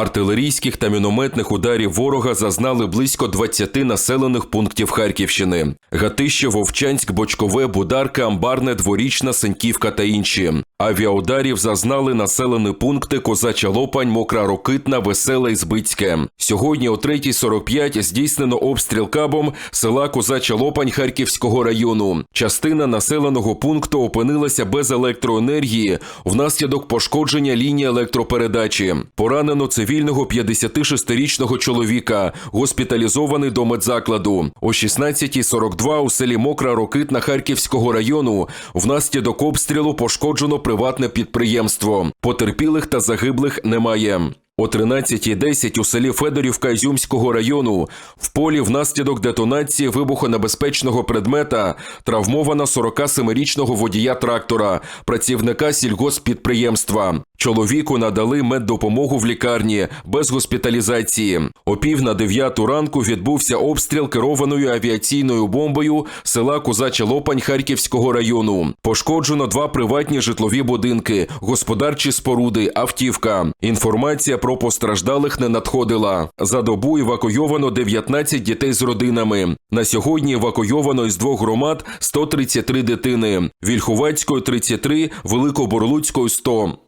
Артилерійських та мінометних ударів ворога зазнали близько 20 населених пунктів Харківщини: Гатище, Вовчанськ, Бочкове, Бударка, Амбарне, Дворічна, Сеньківка та інші. Авіаударів зазнали населені пункти Козача Лопань, Мокра Рокитна, Веселе і Збицьке. Сьогодні о 3.45 здійснено обстріл кабом села Козача Лопань Харківського району. Частина населеного пункту опинилася без електроенергії внаслідок пошкодження лінії електропередачі. Поранено цивільного 56-річного чоловіка, госпіталізований до медзакладу. О 16.42 у селі Мокра Рокитна Харківського району внаслідок обстрілу пошкоджено приватне підприємство. Потерпілих та загиблих немає. О 13.10 у селі Федорівка Ізюмського району в полі внаслідок детонації вибухонебезпечного предмета травмовано 47-річного водія трактора, працівника сільгосппідприємства. Чоловіку надали меддопомогу в лікарні без госпіталізації. О пів на дев'яту ранку відбувся обстріл керованою авіаційною бомбою села Козача Лопань Харківського району. Пошкоджено два приватні житлові будинки, господарчі споруди, автівка. Інформація про постраждалих не надходила. За добу евакуйовано 19 дітей з родинами. На сьогодні евакуйовано із двох громад 133 дитини: Вільхувацької 33, Великоборлуцької 100.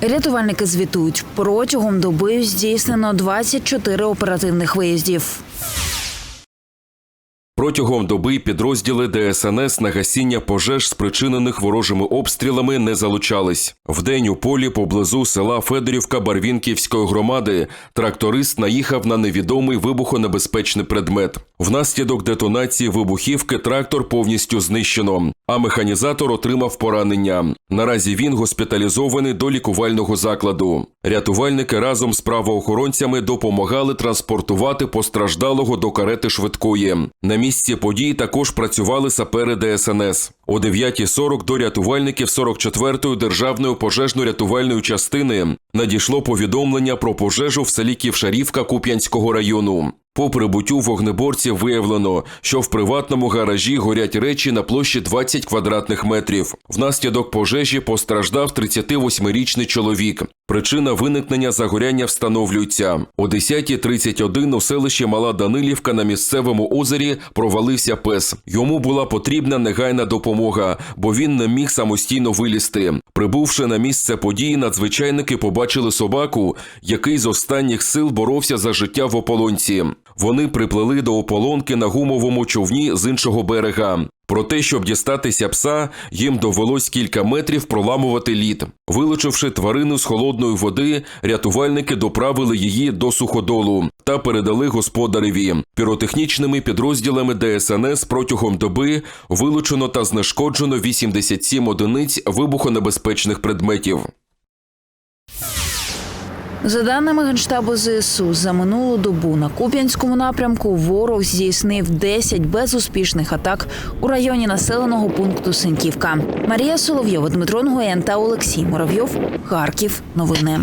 Рятувальники звітують, протягом доби здійснено 24 оперативних виїздів. Протягом доби підрозділи ДСНС на гасіння пожеж, спричинених ворожими обстрілами, не залучались. Вдень у полі поблизу села Федорівка Барвінківської громади тракторист наїхав на невідомий вибухонебезпечний предмет. Внаслідок детонації вибухівки трактор повністю знищено, а механізатор отримав поранення. Наразі він госпіталізований до лікувального закладу. Рятувальники разом з правоохоронцями допомагали транспортувати постраждалого до карети швидкої. На місці подій також працювали сапери ДСНС. О 9.40 до рятувальників 44-ї державної пожежно-рятувальної частини надійшло повідомлення про пожежу в селі Ківшарівка Куп'янського району. По прибуттю вогнеборців виявлено, що в приватному гаражі горять речі на площі 20 квадратних метрів. Внаслідок пожежі постраждав 38-річний чоловік. Причина виникнення загоряння встановлюється. О 10.31 у селищі Мала Данилівка на місцевому озері провалився пес. Йому була потрібна негайна допомога, бо він не міг самостійно вилізти. Прибувши на місце події, надзвичайники побачили собаку, який з останніх сил боровся за життя в ополонці. Вони приплили до ополонки на гумовому човні з іншого берега. Про те, щоб дістатися пса, їм довелось кілька метрів проламувати лід. Вилучивши тварину з холодної води, рятувальники доправили її до суходолу та передали господареві. Піротехнічними підрозділами ДСНС протягом доби вилучено та знешкоджено 87 одиниць вибухонебезпечних предметів. За даними Генштабу ЗСУ, за минулу добу на Куп'янському напрямку ворог здійснив 10 безуспішних атак у районі населеного пункту Синьківка. Марія Соловйова, Дмитро Нгоєн та Олексій Муравйов. Харків. Новини.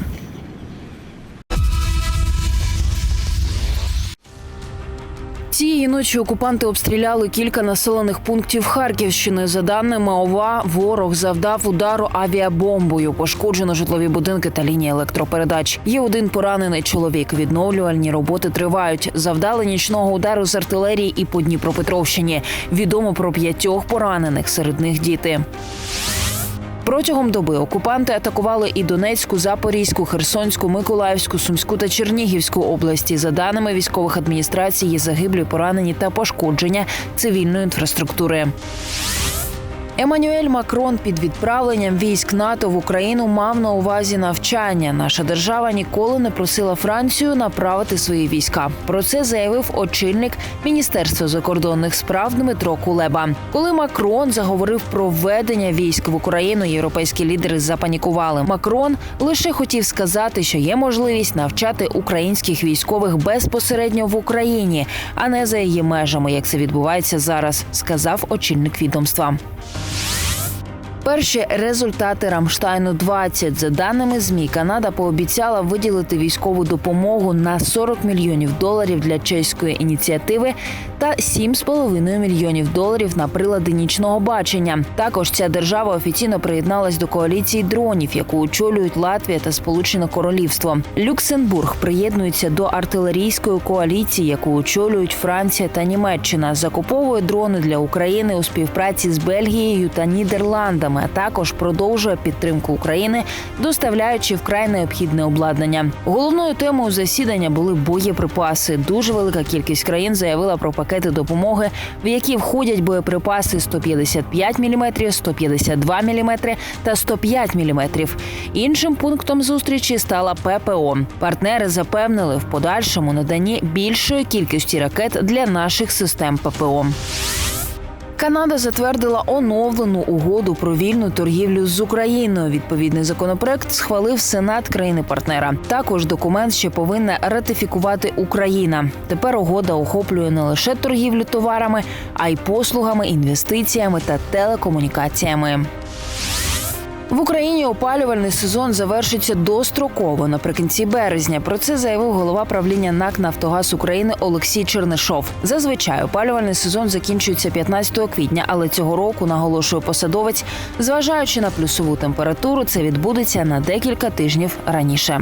Цієї ночі окупанти обстріляли кілька населених пунктів Харківщини. За даними ОВА, ворог завдав удару авіабомбою. Пошкоджено житлові будинки та лінії електропередач. Є один поранений чоловік. Відновлювальні роботи тривають. Завдали нічного удару з артилерії і по Дніпропетровщині. Відомо про п'ятьох поранених, серед них діти. Протягом доби окупанти атакували і Донецьку, Запорізьку, Херсонську, Миколаївську, Сумську та Чернігівську області. За даними військових адміністрацій, є загиблі, поранені та пошкодження цивільної інфраструктури. Еммануель Макрон під відправленням військ НАТО в Україну мав на увазі навчання. Наша держава ніколи не просила Францію направити свої війська. Про це заявив очільник Міністерства закордонних справ Дмитро Кулеба. Коли Макрон заговорив про введення військ в Україну, європейські лідери запанікували. Макрон лише хотів сказати, що є можливість навчати українських військових безпосередньо в Україні, а не за її межами, як це відбувається зараз, сказав очільник відомства. Перші результати Рамштайну 20 За даними змі, Канада пообіцяла виділити військову допомогу на 40 мільйонів доларів для чеської ініціативи та 7,5 мільйонів доларів на прилади нічного бачення. Також ця держава офіційно приєдналась до коаліції дронів, яку очолюють Латвія та Сполучене Королівство. Люксембург приєднується до артилерійської коаліції, яку очолюють Франція та Німеччина. Закуповує дрони для України у співпраці з Бельгією та Нідерландами, а також продовжує підтримку України, доставляючи вкрай необхідне обладнання. Головною темою засідання були боєприпаси. Дуже велика кількість країн заявила про пакети допомоги, в які входять боєприпаси 155 мм, 152 мм та 105 мм. Іншим пунктом зустрічі стала ППО. Партнери запевнили в подальшому наданні більшої кількості ракет для наших систем ППО. Канада затвердила оновлену угоду про вільну торгівлю з Україною. Відповідний законопроект схвалив Сенат країни-партнера. Також документ ще повинна ратифікувати Україна. Тепер угода охоплює не лише торгівлю товарами, а й послугами, інвестиціями та телекомунікаціями. В Україні опалювальний сезон завершиться достроково наприкінці березня. Про це заявив голова правління НАК Нафтогаз України Олексій Чернишов. Зазвичай опалювальний сезон закінчується 15 квітня, але цього року наголошує посадовець, зважаючи на плюсову температуру, це відбудеться на декілька тижнів раніше.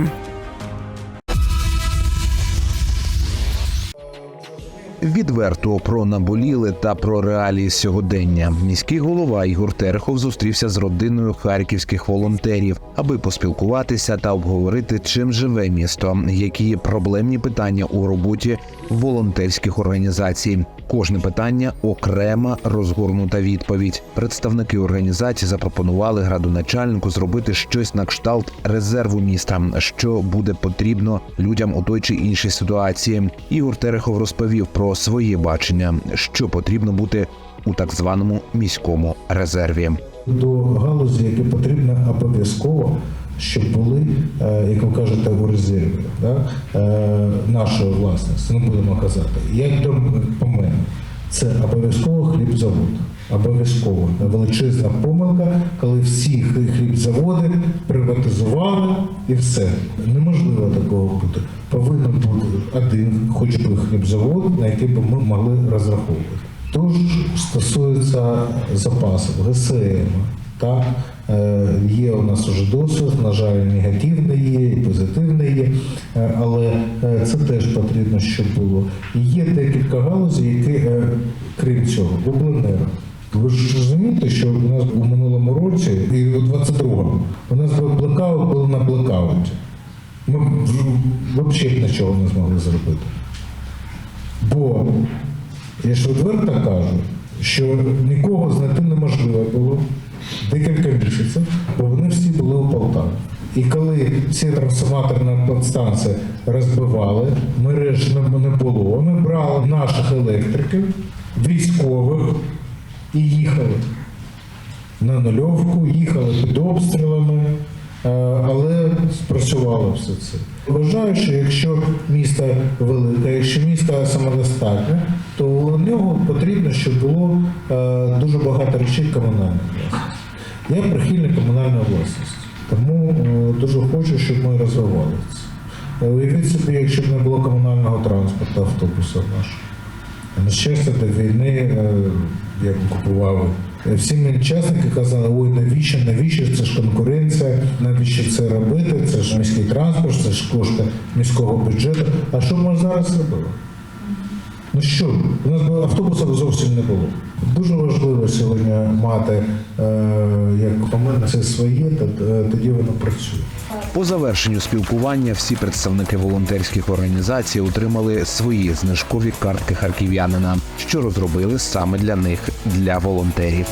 Відверто про наболіле та про реалії сьогодення. Міський голова Ігор Терехов зустрівся з родиною харківських волонтерів, аби поспілкуватися та обговорити, чим живе місто, які проблемні питання у роботі волонтерських організацій. Кожне питання окрема розгорнута відповідь. Представники організації запропонували градоначальнику зробити щось на кшталт резерву міста, що буде потрібно людям у той чи іншій ситуації. Ігор Терехов розповів про своє бачення, що потрібно бути у так званому міському резерві. до галузі, яке потрібно обов'язково, щоб були, е, як ви кажете, у резерві да? е, нашої власності, не будемо казати. Як до по мене, це обов'язково хлібзавод. Обов'язково величезна помилка, коли всі хлібзаводи приватизували і все. Неможливо такого бути. Повинен бути один, хоч би хлібзавод, на який би ми могли розраховувати. Тож стосується запасів ГСМ, так е, є у нас уже досвід, на жаль, негативний є, і позитивний є, е, але е, це теж потрібно, щоб було. І є декілька галузей, які, крім цього, обленерго. Ви ж розумієте, що у нас у минулому році і у 22-му у нас був блекаут був на блекауті. Ми взагалі нічого не змогли зробити. Бо я ж відверто кажу, що нікого знайти неможливо було декілька місяців, бо вони всі були у Полтаві. І коли всі трансформаторні підстанції розбивали, мереж не було, ми брали наших електриків, військових і їхали на нульовку, їхали під обстрілами, е, але спрацювало все це. Вважаю, що якщо місто велике, якщо місто самодостатнє, то у нього потрібно, щоб було е, дуже багато речей власності. Я прихильник комунальної власності, тому е, дуже хочу, щоб ми розвивали це. Е, Уявіть собі, якщо б не було комунального транспорту, автобусів наших. На щастя, до війни е, я купував. Всі мені учасники казали, ой, навіщо, навіщо це ж конкуренція, навіщо це робити, це ж міський транспорт, це ж кошти міського бюджету. А що ми зараз робили? Ну що, у нас автобусів зовсім не було. Дуже важливо сьогодні мати, е, як по мене, це своє, е, тоді воно працює. По завершенню спілкування всі представники волонтерських організацій отримали свої знижкові картки харків'янина, що розробили саме для них для волонтерів.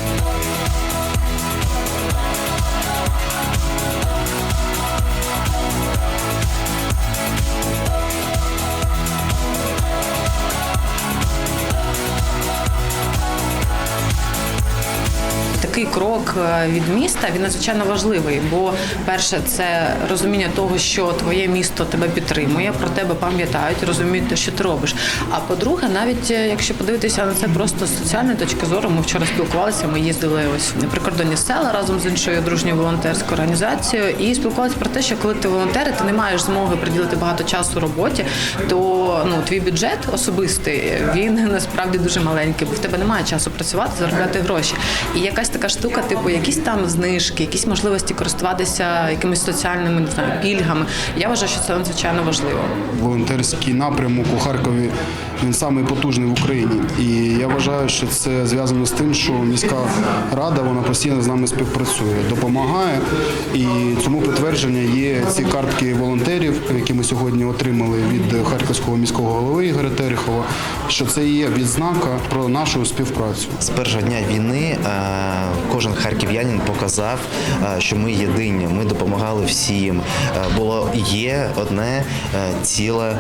Крок е, від міста він надзвичайно важливий. Бо перше, це розуміння того, що твоє місто тебе підтримує, про тебе пам'ятають, розуміють що ти робиш. А по-друге, навіть е, якщо подивитися на це просто з соціальної точки зору, ми вчора спілкувалися. Ми їздили ось на прикордонні села разом з іншою дружньою волонтерською організацією і спілкувалися про те, що коли ти волонтер, ти не маєш змоги приділити багато часу роботі, то ну твій бюджет особистий він насправді дуже маленький, бо в тебе немає часу працювати, заробляти гроші. І якась така штука, типу, якісь там знижки, якісь можливості користуватися якимись соціальними не знаю, пільгами. Я вважаю, що це надзвичайно важливо. волонтерський напрямок у Харкові він самий потужний в Україні. І я вважаю, що це зв'язано з тим, що міська рада вона постійно з нами співпрацює, допомагає. І цьому підтвердження є ці картки волонтерів, які ми сьогодні отримали від харківського міського голови Ігоря Терехова. Що це є відзнака про нашу співпрацю. З першого дня війни е, кожен харків'янин показав, е, що ми єдині. Ми допомагали всім. Е, Було є одне е, ціле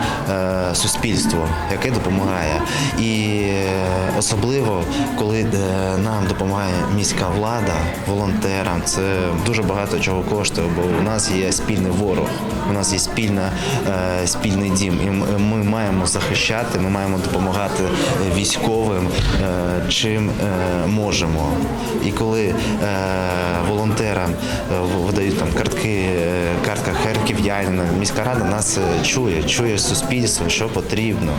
суспільство, яке допомагає. І особливо, коли нам допомагає міська влада, волонтерам, це дуже багато чого коштує, бо у нас є спільний ворог, у нас є спільна, спільний дім. І ми маємо захищати, ми маємо допомагати військовим чим можемо. І коли е, волонтерам е, видають там картки, е, картка харків'янина, міська рада нас чує, чує суспільство, що потрібно.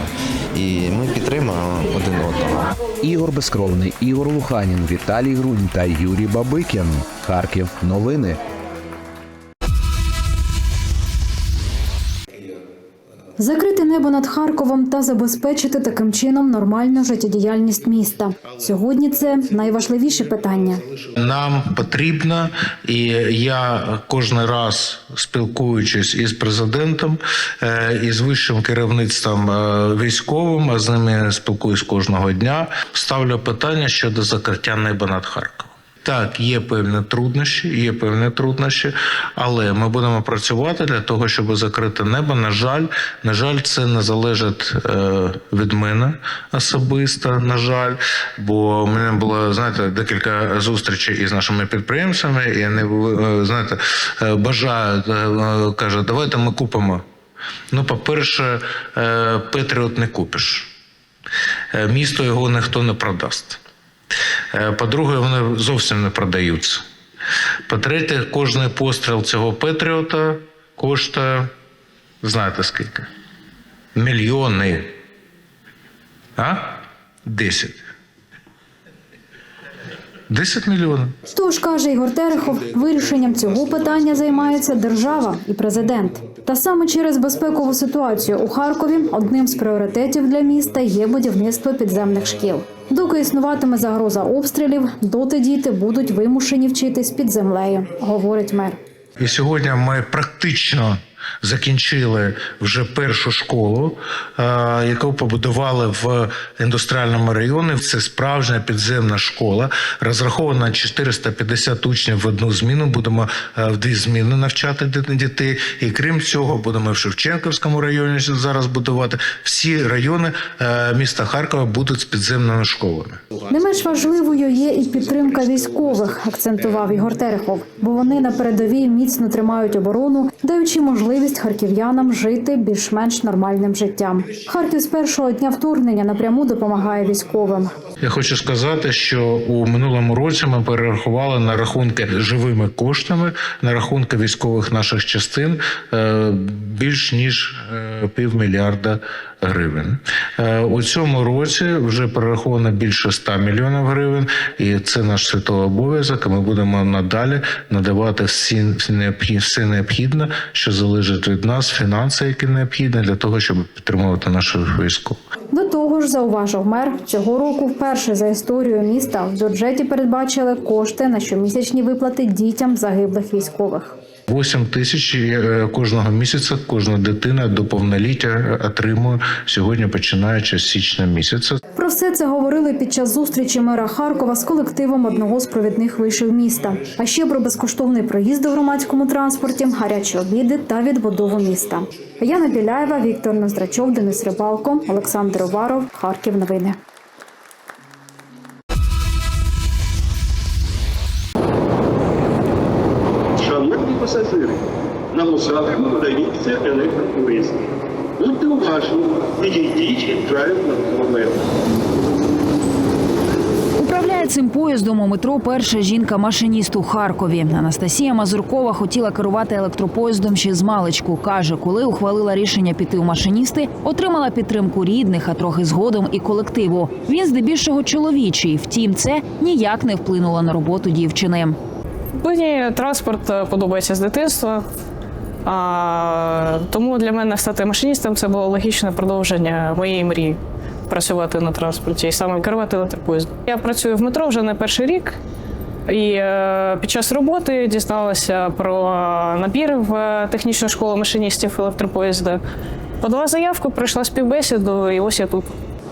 І ми підтримуємо один одного. Ігор Безкровний, Ігор Луханін, Віталій Грунь та Юрій Бабикін. Харків. Новини. Закрити небо над Харковом та забезпечити таким чином нормальну життєдіяльність міста. Сьогодні це найважливіше питання. Нам потрібно, і я кожен раз спілкуючись із президентом, е, і з вищим керівництвом е, військовим, а з ними спілкуюсь кожного дня. Ставлю питання щодо закриття неба над Харковом. Так, є певні труднощі, є певні труднощі, але ми будемо працювати для того, щоб закрити небо. На жаль, на жаль, це не залежить е, від мене особисто. На жаль, бо в мене було знаєте декілька зустрічей із нашими підприємцями, і вони е, знаєте е, бажають кажуть, давайте ми купимо. Ну, по-перше, Петріот не купиш. Місто його ніхто не продасть. Е, По-друге, вони зовсім не продаються. По-третє, кожний постріл цього Петріота коштує, знаєте скільки? Мільйони. А? Десять. Десять мільйонів. Тож каже Ігор Терехов, вирішенням цього питання займається держава і президент. Та саме через безпекову ситуацію у Харкові одним з пріоритетів для міста є будівництво підземних шкіл. Доки існуватиме загроза обстрілів, доти діти будуть вимушені вчитись під землею, говорить мер. І сьогодні ми практично закінчили вже першу школу, яку побудували в індустріальному районі. Це справжня підземна школа, розрахована на 450 учнів в одну зміну. Будемо е, в дві зміни навчати дітей. І крім цього, будемо в Шевченківському районі зараз будувати. Всі райони е, міста Харкова будуть з підземними школами. Не менш важливою є і підтримка військових, акцентував Ігор Терехов, бо вони на передовій міцно тримають оборону, даючи можливість харків'янам жити більш-менш нормальним життям. Харків з першого дня вторгнення напряму допомагає військовим. Я хочу сказати, що у минулому році ми перерахували на рахунки живими коштами на рахунки військових наших частин е, більш ніж е, півмільярда гривень. Е, У цьому році вже перераховано більше 100 мільйонів гривень, і це наш святовий обов'язок. Ми будемо надалі надавати все необхідне, що залежить від нас, фінанси, які необхідні для того, щоб підтримувати наших військових. До того ж, зауважив мер, цього року вперше за історію міста в бюджеті передбачили кошти на щомісячні виплати дітям загиблих військових. 8 тисяч е, кожного місяця кожна дитина до повноліття отримує сьогодні, починаючи з січня місяця. Про все це говорили під час зустрічі мера Харкова з колективом одного з провідних вишів міста. А ще про безкоштовний проїзд у громадському транспорті, гарячі обіди та відбудову міста. Яна Біляєва, Віктор Ноздрачов, Денис Рибалко, Олександр Уваров, Харків. Новини. Це електропоїзд. Будьте уважні, відійдіть від краю платформи. Управляє цим поїздом у метро перша жінка-машиніст у Харкові. Анастасія Мазуркова хотіла керувати електропоїздом ще з маличку. каже, коли ухвалила рішення піти у машиністи, отримала підтримку рідних, а трохи згодом і колективу. Він здебільшого чоловічий. Втім, це ніяк не вплинуло на роботу дівчини. Мені транспорт е, подобається з дитинства. А, тому для мене стати машиністом це було логічне продовження моєї мрії працювати на транспорті і саме керувати електропоїздом. Я працюю в метро вже не перший рік. І е, під час роботи дізналася про набір в е, технічну школу машиністів електропоїзда. Подала заявку, пройшла співбесіду, і ось я тут.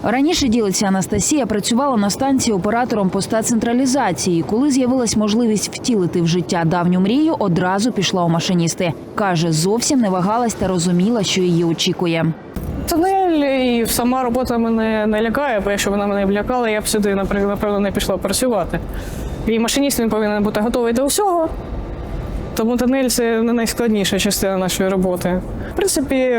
Раніше ділиться Анастасія, працювала на станції оператором поста централізації. Коли з'явилась можливість втілити в життя давню мрію, одразу пішла у машиністи. каже, зовсім не вагалась та розуміла, що її очікує. Тунель і сама робота мене не лякає, бо якщо вона мене б лякала, я б сюди, напевно, не пішла працювати. І машиніст він повинен бути готовий до всього. Тому тунель це не найскладніша частина нашої роботи. В принципі,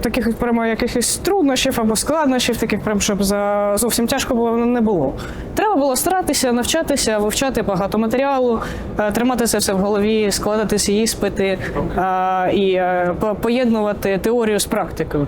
таких прямо якихось труднощів або складнощів, таких прям, щоб за зовсім тяжко було не було. Треба було старатися, навчатися, вивчати багато матеріалу, е, тримати це все в голові, складати ці іспити е, і е, поєднувати теорію з практикою.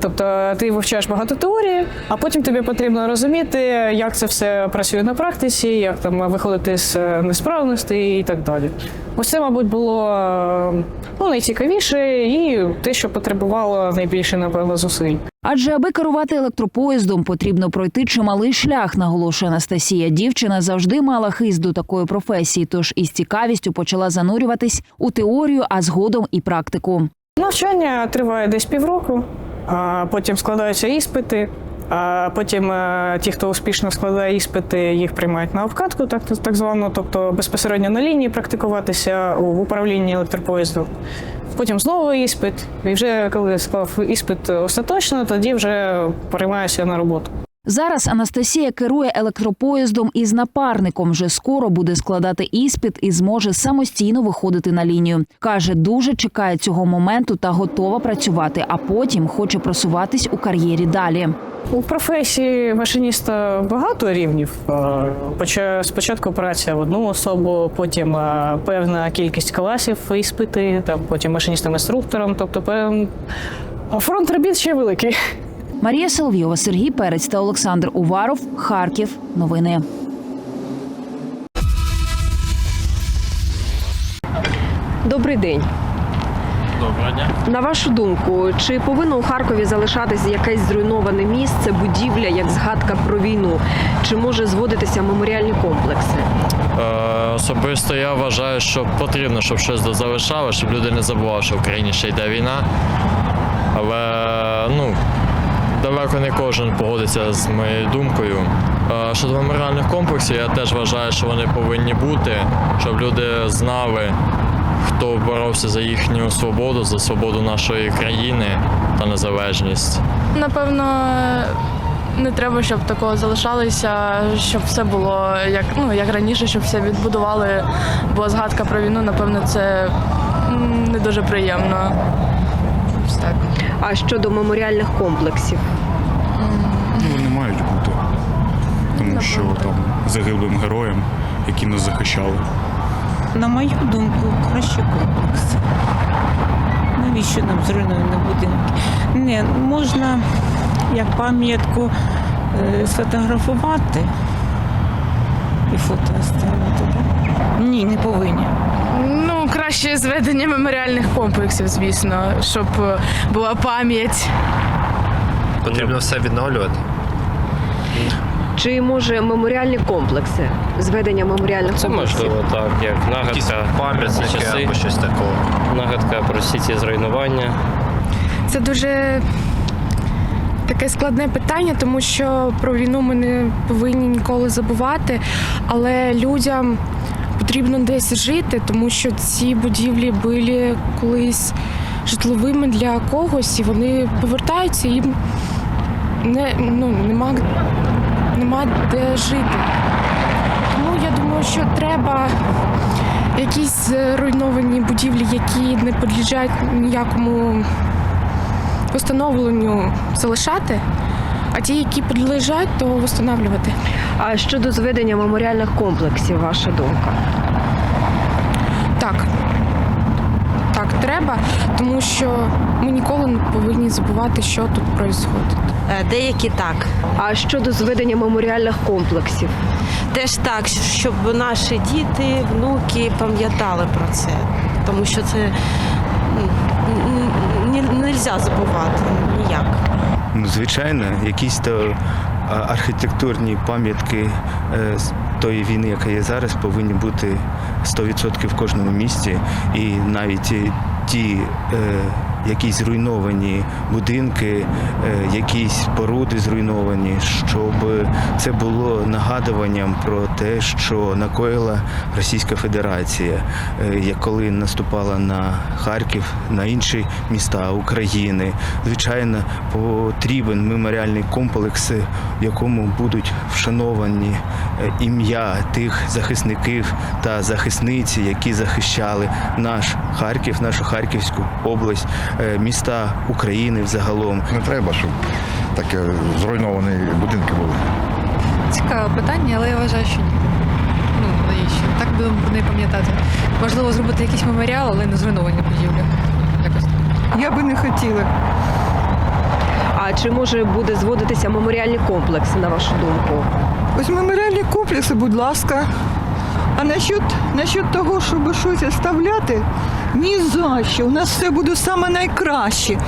Тобто ти вивчаєш багато теорії, а потім тобі потрібно розуміти, як це все працює на практиці, як там виходити з е, несправностей і так далі. Ось це, мабуть, було е, ну, найцікавіше і те, що потребувало найбільше, напевно, зусиль. Адже аби керувати електропоїздом, потрібно пройти чималий шлях, наголошує Анастасія. Дівчина завжди мала хист до такої професії, тож із цікавістю почала занурюватись у теорію, а згодом і практику. Навчання триває десь півроку, потім складаються іспити. А потім е, ті, хто успішно складає іспити, їх приймають на обкатку, так, так звану, тобто безпосередньо на лінії практикуватися в управлінні електропоїзду. Потім знову іспит. І вже коли склав іспит остаточно, тоді вже приймаюся на роботу. Зараз Анастасія керує електропоїздом із напарником. Вже скоро буде складати іспит і зможе самостійно виходити на лінію. каже, дуже чекає цього моменту та готова працювати, а потім хоче просуватись у кар'єрі далі. У професії машиніста багато рівнів. Спочатку праця в одну особу, потім певна кількість класів, іспити, там потім машиністом-інструктором. Тобто пев- фронт робіт ще великий. Марія Соловйова, Сергій Перець та Олександр Уваров. Харків. Новини. Добрий день. Доброго дня. На вашу думку, чи повинно у Харкові залишатись якесь зруйноване місце, будівля, як згадка про війну? Чи може зводитися меморіальні комплекси? Е, особисто я вважаю, що потрібно, щоб щось залишало, щоб люди не забували, що в Україні ще йде війна. Але ну, далеко не кожен погодиться з моєю думкою. Щодо меморіальних комплексів, я теж вважаю, що вони повинні бути, щоб люди знали, хто боровся за їхню свободу, за свободу нашої країни та незалежність. Напевно, не треба, щоб такого залишалося, щоб все було як ну як раніше, щоб все відбудували. Бо згадка про війну, напевно, це не дуже приємно. А щодо меморіальних комплексів? Ну, вони мають бути. Тому що там загиблим героям, які нас захищали. На мою думку, краще комплекс. Навіщо нам зруйновані будинки? Не, можна як пам'ятку е, сфотографувати і фото ставити. Так? Ні, не повинні. Краще зведення меморіальних комплексів, звісно, щоб е, була пам'ять. Потрібно все відновлювати. Чи може меморіальні комплекси, зведення меморіальних Це комплексів? можливо так, як нагадка пам'ятники часи, або щось такого. Нагадка про всі ці зруйнування. Це дуже таке складне питання, тому що про війну ми не повинні ніколи забувати, але людям потрібно десь жити, тому що ці будівлі були колись житловими для когось, і вони повертаються і їм не, ну, нема, нема де жити. Тому я думаю, що треба якісь зруйновані будівлі, які не підлежать ніякому встановленню, залишати, а ті, які підлежать, то встановлювати. А щодо зведення меморіальних комплексів, ваша думка? Так. Так, треба, тому що ми ніколи не повинні забувати, що тут відбувається. Деякі так. А щодо зведення меморіальних комплексів? Теж так, щоб наші діти, внуки пам'ятали про це. Тому що це не можна забувати ніяк. Ну, звичайно, якісь то архітектурні пам'ятки е, з тої війни, яка є зараз, повинні бути 100% в кожному місті. І навіть ті е, якісь зруйновані будинки, е, якісь споруди зруйновані, щоб це було нагадуванням про те, що накоїла Російська Федерація, е, як коли наступала на Харків, на інші міста України. Звичайно, потрібен меморіальний комплекс, в якому будуть вшановані е, ім'я тих захисників та захисниць, які захищали наш Харків, нашу Харківську область, міста України взагалом. Не треба, щоб таке зруйновані будинки були. Цікаве питання, але я вважаю, що ні. Ну, навіщо? Так будемо про неї пам'ятати. Можливо, зробити якийсь меморіал, але не зруйновані будівлі. Якось. Я би не хотіла. А чи може буде зводитися меморіальні комплекси, на вашу думку? Ось меморіальні комплекси, будь ласка. А насчет, насчет того, щоб щось оставляти, ні за що. У нас все буде саме найкраще.